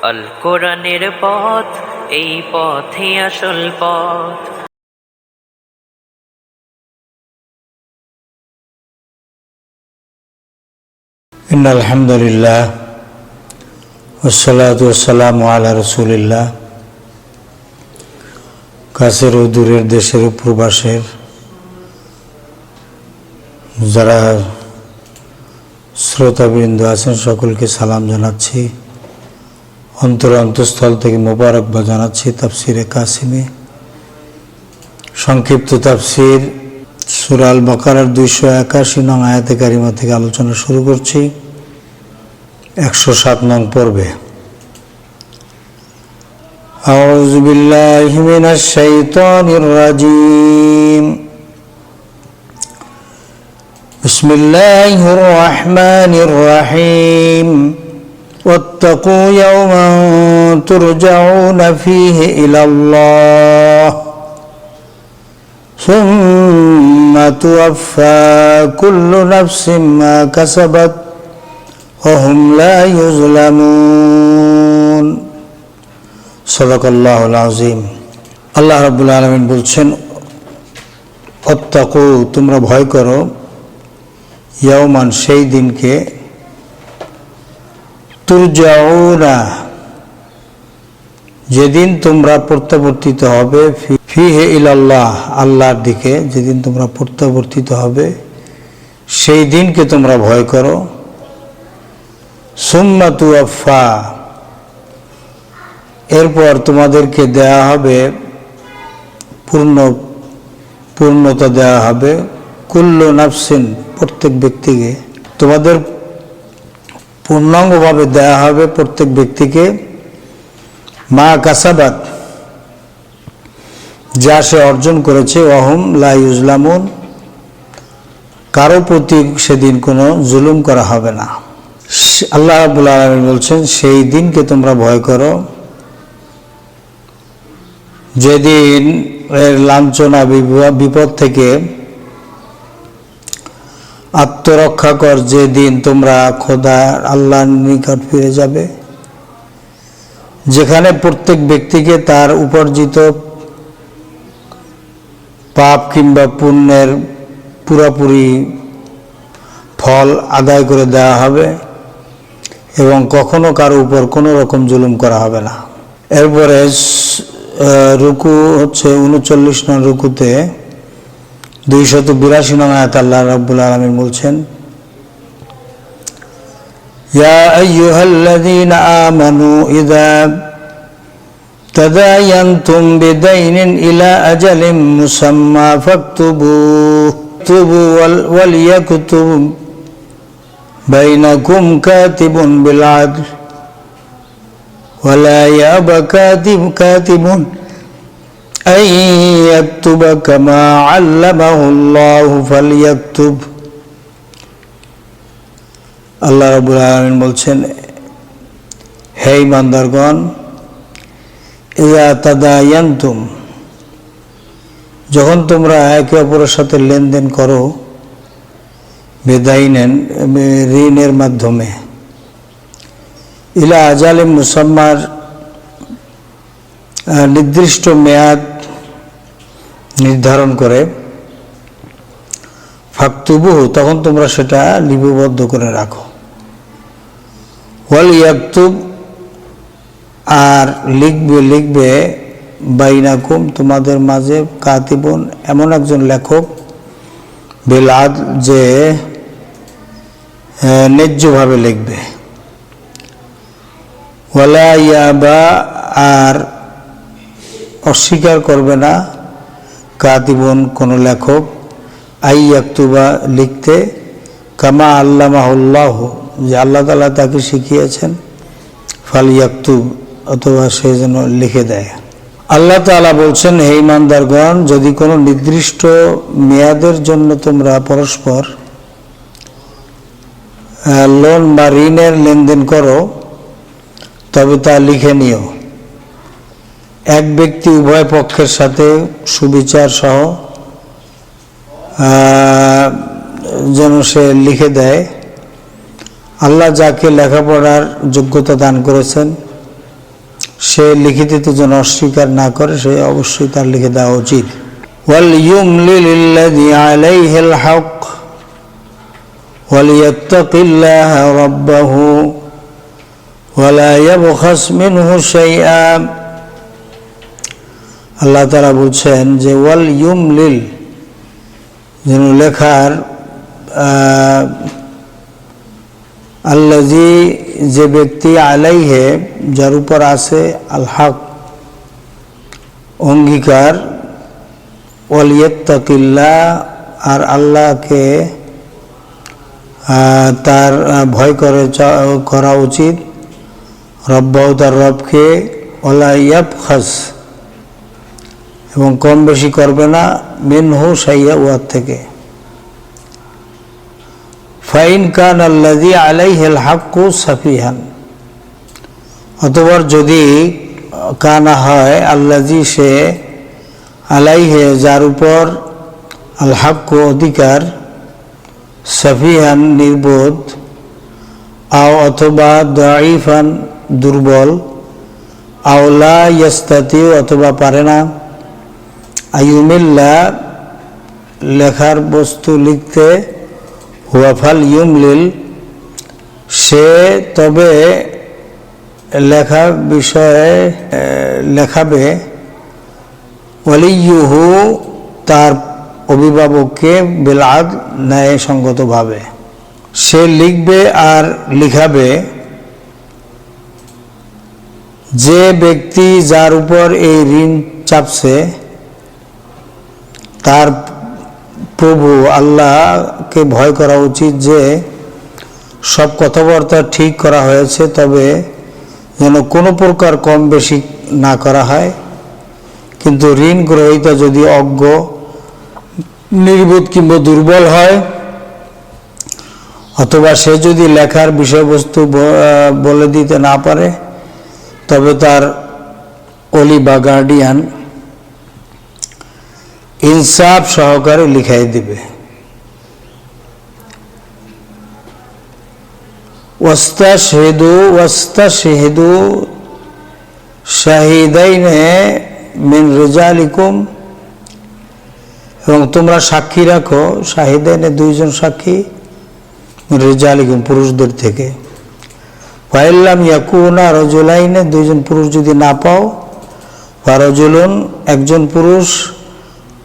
আল কোরআনের পথ এই পথে আসল পথ إن الحمد لله والصلاة والسلام على رسول الله কাছের ও দূরের দেশের ও প্রবাসের যারা শ্রোতাবৃন্দ আছেন সকলকে সালাম জানাচ্ছি অন্তর অন্তঃস্থল থেকে মোবারকবাদ জানাচ্ছি তাফসিরে কাসিমে সংক্ষিপ্ত তাফসির সুরাল বকারার দুইশো একাশি নং আয়াতে কারিমা থেকে আলোচনা শুরু করছি একশো সাত নং পর্বে أعوذ بالله من الشيطان الرجيم بسم الله الرحمن الرحيم واتقوا يوما ترجعون فيه إلى الله ثم توفى كل نفس ما كسبت وهم لا يظلمون صدق الله العظيم আল্লাহ রাব্বুল আলামিন বলছেন অত্তাকু তোমরা ভয় করো ইয়াওমান সেই দিনকে তুরজাউনা। যেদিন তোমরা প্রত্যাবর্তিত হবে ফিহে ইলাল্লাহ, আল্লাহর দিকে, যেদিন তোমরা প্রত্যাবর্তিত হবে, সেই দিনকে তোমরা ভয় করো। সুম্মা তুয়াফা এরপর তোমাদেরকে দেয়া হবে, পূর্ণ, পূর্ণতা দেওয়া হবে। কুল্ল নাফসিন, প্রত্যেক ব্যক্তিকে। তোমাদের পূর্ণাঙ্গভাবে দেয়া হবে প্রত্যেক ব্যক্তিকে। মা কাসাবাত, যা সে অর্জন করেছে অহম লা ইউজলামুন। কারও প্রতি সেদিন কোনো জুলুম করা হবে না। আল্লাহ রাবুল আলমী বলছেন, সেই দিনকে তোমরা ভয় করো। যেদিন এর লাঞ্ছনা বিপ- বিপদ থেকে আত্মরক্ষা কর যে দিন তোমরা খোদা আল্লাহর নিকট ফিরে যাবে। যেখানে প্রত্যেক ব্যক্তিকে তার উপার্জিত পাপ কিংবা পুণ্যের পুরোপুরি ফল আদায় করে দেওয়া হবে এবং কখনো কারও উপর কোনো রকম জুলুম করা হবে না। এরপরে রুকু হচ্ছে উনচল্লিশ নং রুকুতে দুইশত বিরাশি নং আয়াত আল্লাহ রাব্বুল আলমিন বলছেন يا أيها الذين آمنوا إذا تداينتم بدين إلى أجل مسمى فاكتبوه اكتبوا ول- وليكتب بينكم كاتب بالعدل ولا يأب كاتب كاتب أن يكتب كما علمه الله فليكتب আল্লাহ রাবুল আলমিন বলছেন হে ইমানদারগণ ইয়া তাদায়ান্তুম যখন তোমরা একে অপরের সাথে লেনদেন করো বেদাই নেন ঋণের মাধ্যমে ইলা আজালিম মুসাম্মার আহ, নির্দিষ্ট মেয়াদ নির্ধারণ করে ফাকতুবু তখন তোমরা সেটা লিপিবদ্ধ করে রাখো। ওয়াল ইয়াকতুব আর লিখবে লিখবে, বাইনাকুম তোমাদের মাঝে কাতিবন এমন একজন লেখক, বেলাদ, যে ন্যায্যভাবে লিখবে। ওয়ালা ইয়াবা আর অস্বীকার করবে না। কাতিবন কোনো লেখক, আই ইয়াকতুবা লিখতে, কামা আল্লামাহুল্লাহ, যে আল্লাহ তালা তাকে শিখিয়েছেন, ফাল ইয়াকতুব, অথবা সে যেন লিখে দেয়। আল্লাহ তাআলা বলছেন, হে ইমানদারগণ যদি কোনো নির্দিষ্ট মেয়াদের জন্য তোমরা পরস্পর লোন বা ঋণের লেনদেন করো, তবে তা লিখে নিও। এক ব্যক্তি উভয় পক্ষের সাথে সুবিচার সহ যেন সে লিখে দেয়, আল্লাহ যাকে লেখাপড়ার যোগ্যতা দান করেছেন, সে লিখিতে যেন অস্বীকার না করে, সে অবশ্যই তার লিখে দেওয়া উচিত। ওয়াল ইউমলিল্লাযী হক ওয়ালা ইয়াবখাস মিনহু শাইআ। আল্লাহ তারা বলছেন যে, ওয়াল ইউমলিল যেন লেখার আল্লাজি যে ব্যক্তি আলাইহে, যার উপর আছে আল অঙ্গীকার ওয়ালিয়ত্তাকিল্লা আর আল্লাহকে তার ভয় করে করা উচিত রব্বাউ তার রবকে ওলা ইয়াব খাস এবং কম বেশি করবে না, মিনহু সাইয়া উয়ার থেকে। ফাইন কান আল্লাদি আলাইহেল হাক্কু সাফিহান। অতবার যদি কানা হয় আল্লাজি সে আলাইহে, যার উপর আল হাক্কু অধিকার, সাফিহান, নির্বোধ, আও অথবা দাইফান দুর্বল আওলা ইয়াস্তাতিও অথবা পারে না আইউমিল্লা লেখার বস্তু লিখতে হুয়াফাল ইউমলিল, সে তবে লেখা বিষয়ে লেখাবে। ওয়ালিয়ুহু, তার অভিভাবককে বেলাদ ন্যায়সঙ্গতভাবে। সে লিখবে আর লিখাবে। যে ব্যক্তি যার উপর এই ঋণ চাপছে তার প্রভু আল্লাহকে ভয় করা উচিত যে সব কথাবার্তা ঠিক করা হয়েছে, তবে যেন কোনো প্রকার কম বেশি না করা হয়। কিন্তু ঋণ গ্রহীতা যদি অজ্ঞ, নির্বোধ কিংবা দুর্বল হয়, অথবা সে যদি লেখার বিষয়বস্তু বলে দিতে না পারে, তবে তার অলি বা গার্ডিয়ান ইনসাফ সহকারে লিখাই দিবে। ওয়াস্তা শেহেদু ওয়াস্তা শেহেদু শাহিদাইনে মিন রেজালিকুম। এবং তোমরা সাক্ষী রাখো, শাহিদাইনে দুইজন সাক্ষী রেজালিকুম, পুরুষদের থেকে। ফাইল্লাম ইয়াকুনা রজুলাইনে দুইজন পুরুষ যদি না পাও বা রজুলুন একজন পুরুষ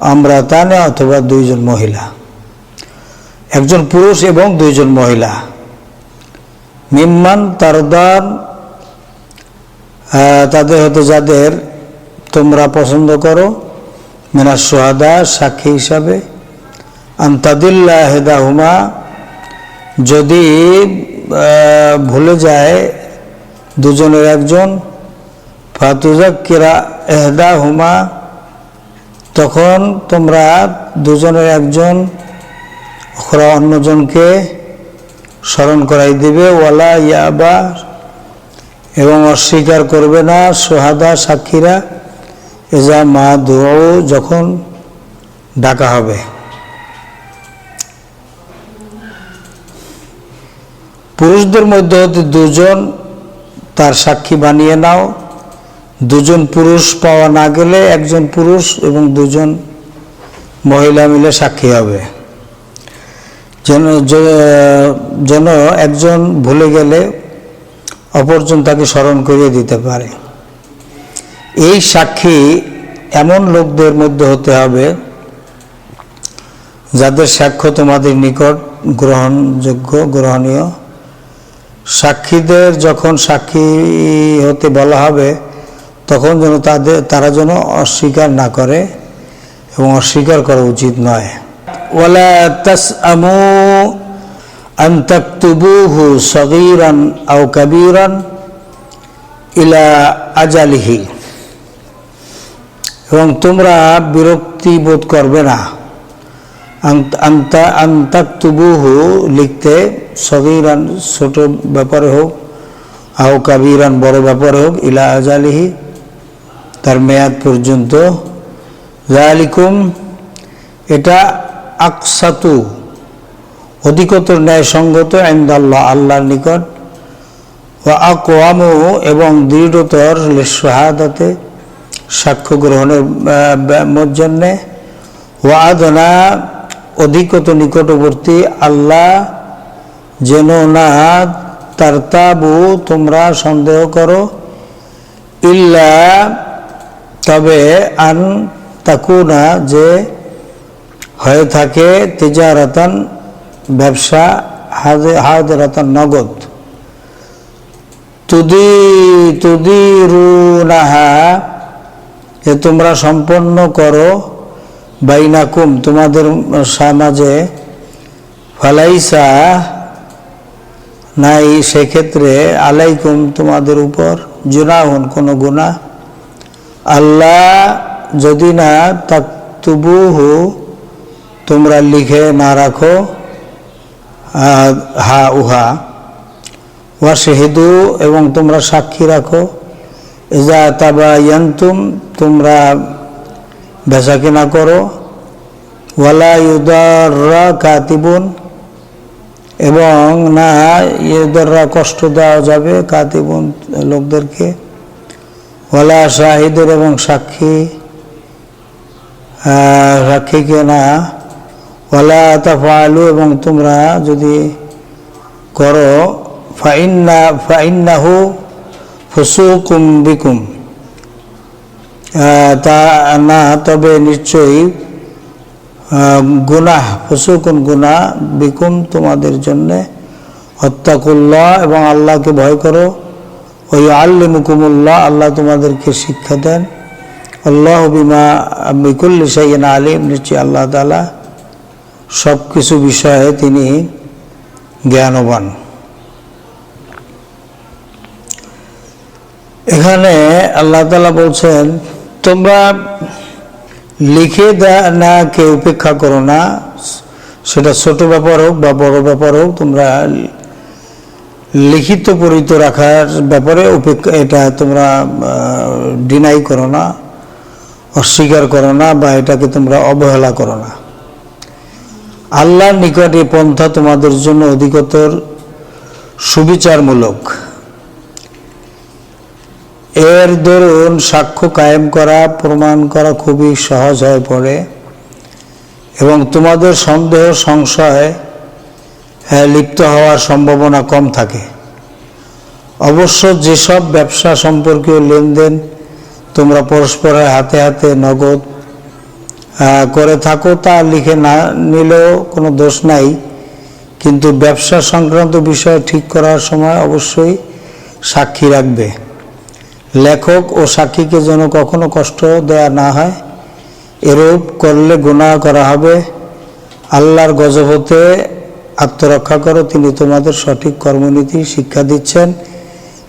আমরা তানে অথবা দুইজন মহিলা। একজন পুরুষ এবং দুইজন মহিলা। মিম্মান, তারদান তাদের হতে যাদের তোমরা পছন্দ করো মিনা সোহাদা, সাক্ষী হিসাবে। আন্তাদিল্লা হেদাহুমা, যদি ভুলে যায় দুজনের একজন, ফাতুজাক্কিরা এহদা হুমা তখন তোমরা দুজনের একজন ওরা অন্যজনকে স্মরণ করাই দেবে, ওয়ালা ইয়াবা, এবং অস্বীকার করবে না, সোহাদা, সাক্ষীরা, এজা মা দোয়াও যখন ডাকা হবে। পুরুষদের মধ্যে হতে দুজন তার সাক্ষী বানিয়ে নাও দুজন পুরুষ পাওয়া না গেলে একজন পুরুষ এবং দুজন মহিলা মিলে সাক্ষী হবে। যেন যেন একজন ভুলে গেলে অপরজন তাকে স্মরণ করিয়ে দিতে পারে। এই সাক্ষী এমন লোকদের মধ্যে হতে হবে যাদের সাক্ষ্য তোমাদের নিকট গ্রহণযোগ্য, গ্রহণীয়। সাক্ষীদের যখন সাক্ষী হতে বলা হবে তখন যেন তাদের, তারা যেন অস্বীকার না করে এবং অস্বীকার করা উচিত নয়। আও কাবীরান ইলা আজালিহি। এবং তোমরা বিরক্তি বোধ করবে না। আন্তাকতুবুহু লিখতে সগীরান ছোট ব্যাপারে হোক, আও কাবিরান বড় ব্যাপারে হোক, ইলা আজালিহি। তার মেয়াদ পর্যন্ত। জালিকুম এটা আকসাতু, অধিকতর ন্যায়সঙ্গত আইন্দাল্লাহ আল্লাহর নিকট। ও আকোয়ামু এবং দৃঢ়তর শাহাদাতে সাক্ষ্য গ্রহণের জন্যে। ও আদনা অধিকত নিকটবর্তী আল্লাহ, যেন না তারতাবু, তোমরা সন্দেহ করো। ইল্লা তবে আন তাকুনা যে হয়ে থাকে তেজারাতান ব্যবসা হাজে হাজরাতান নগদ। তুদি, তুদিরুনাহা এ তোমরা সম্পন্ন করো বাইনাকুম, তোমাদের সমাজে, ফালাইসা নাই সেক্ষেত্রে আলাইকুম তোমাদের উপর জুনাহুন, কোনো গুণা আল্লাহ যদি না তাকতুবুহু, তোমরা লিখে না রাখো হা উহা। ওয়া শেহেদু এবং তোমরা সাক্ষী রাখো। এজা তাবা ইয়ান্তুম তোমরা বেচা কেনা করো। ওয়ালা ইউদাররা কাতিবুন, এবং না ইউদাররা কষ্ট দেওয়া যাবে কাতিবুন লোকদেরকে। ওয়ালা শাহিদের এবং সাক্ষী সাক্ষীকে না? ওয়ালা তাফালু এবং তোমরা যদি করো, ফাইন্না, ফাইন্নাহু ফুসুকুম বিকুম। তা না, তবে নিশ্চয়ই গুনাহ ফুসুকুন গুনাহ বিকুম তোমাদের জন্যে। হত্যাকুল্লাহ এবং আল্লাহকে ভয় করো। ওই আল্লিমুকুমুল্লাহ আল্লাহ তোমাদেরকে শিক্ষা দেন। আল্লাহ বিমা বিকুল্লি সাইন আলিম, নিশ্চয়ই আল্লাহ তালা সব কিছু বিষয়ে তিনি জ্ঞানবান। এখানে আল্লাহ তালা বলছেন, তোমরা লিখে না কে উপেক্ষা করো না। সেটা ছোট ব্যাপার হোক বা বড় ব্যাপার হোক, তোমরা লিখিত পরিত রাখার ব্যাপারে এটা তোমরা ডিনাই করো না, অস্বীকার করো না বা এটাকে তোমরা অবহেলা করো না। আল্লাহর নিকট এই পন্থা তোমাদের জন্য অধিকতর সুবিচারমূলক। এর দরুন সাক্ষ্য কায়েম করা, প্রমাণ করা খুবই সহজ হয়ে পড়ে এবং তোমাদের সন্দেহ, সংশয় লিপ্ত হওয়ার সম্ভাবনা কম থাকে। অবশ্য যেসব ব্যবসা সম্পর্কীয় লেনদেন তোমরা পরস্পরের হাতে হাতে নগদ করে থাকো, তা লিখে না নিলেও কোনো দোষ নাই। কিন্তু ব্যবসা সংক্রান্ত বিষয় ঠিক করার সময় অবশ্যই সাক্ষী রাখবে। লেখক ও সাক্ষীকে যেন কখনো কষ্ট দেয়া না হয়, এরূপ করলে গুণা করা হবে। আল্লাহর গজব হতে আত্মরক্ষা করো, তিনি তোমাদের সঠিক কর্মনীতি, শিক্ষা দিচ্ছেন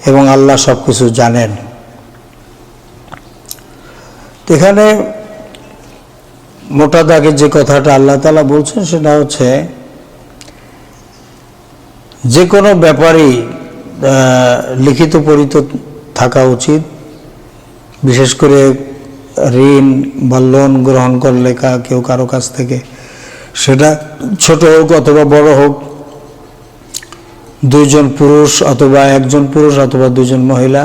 এবং আল্লাহ সব কিছু জানেন এখানে মোটা দাগে যে কথাটা আল্লাহ তালা বলছেন সেটা হচ্ছে যে কোনো ব্যাপারেই লিখিত পরিত থাকা উচিত। বিশেষ করে ঋণ বা লোন গ্রহণ করলে কা- কেউ কারও কাছ থেকে সেটা ছোট হোক অথবা বড় হোক, দুইজন পুরুষ অথবা একজন পুরুষ অথবা দুজন মহিলা,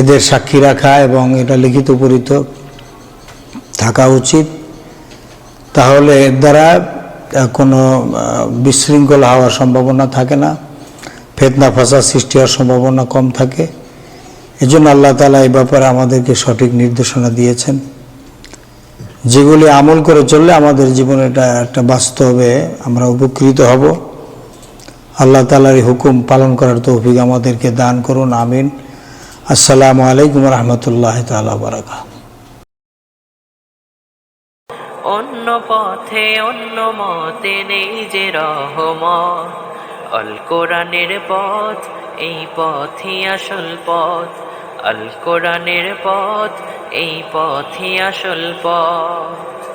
এদের সাক্ষী রাখা এবং এটা লিখিত পরিত থাকা উচিত। তাহলে এর দ্বারা কোনো বিশৃঙ্খল হওয়ার সম্ভাবনা থাকে না, ফেতনা ফাঁসা সৃষ্টি হওয়ার সম্ভাবনা কম থাকে। এজন্য আল্লাহ তালা এই ব্যাপারে আমাদেরকে সঠিক নির্দেশনা দিয়েছেন। যেগুলি আমল করে চললে আমাদের জীবনে এটা একটা বাস্তবে আমরা উপকৃত হব। আল্লাহ তালার হুকুম পালন করার তৌফিক আমাদেরকে দান করুন, আমিন। আসসালামু আলাইকুম রহমতুল্লাহ তালা বারাকা অন্য পথে, অন্য মতে নেই যে রহমত। অল কোরআনের পথ, এই পথই আসল পথ। আল কোরআনের পথ এই পথই আসল পথ।